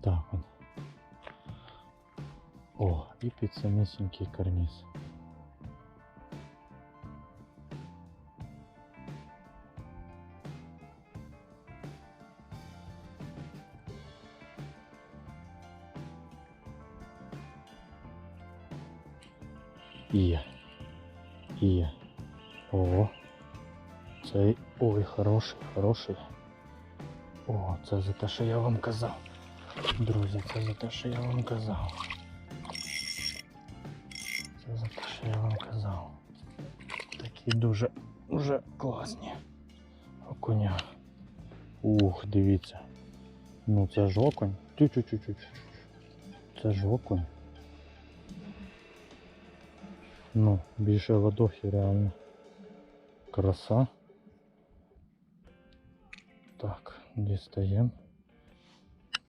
Так от. О, і під самісінький карніз. Є. Є. О. Цей. Ой, хороший, хороший. О, це за те, що я вам казав. Друзі, це за те, що я вам казав. Це за те, що я вам казав. Такі дуже дуже класні. Окуня. Ух, дивіться. Ну це ж окунь. Тю-тю-тю-тю. Це ж окунь. Ну, більше ладохи реально. Краса. Так, дістаємо.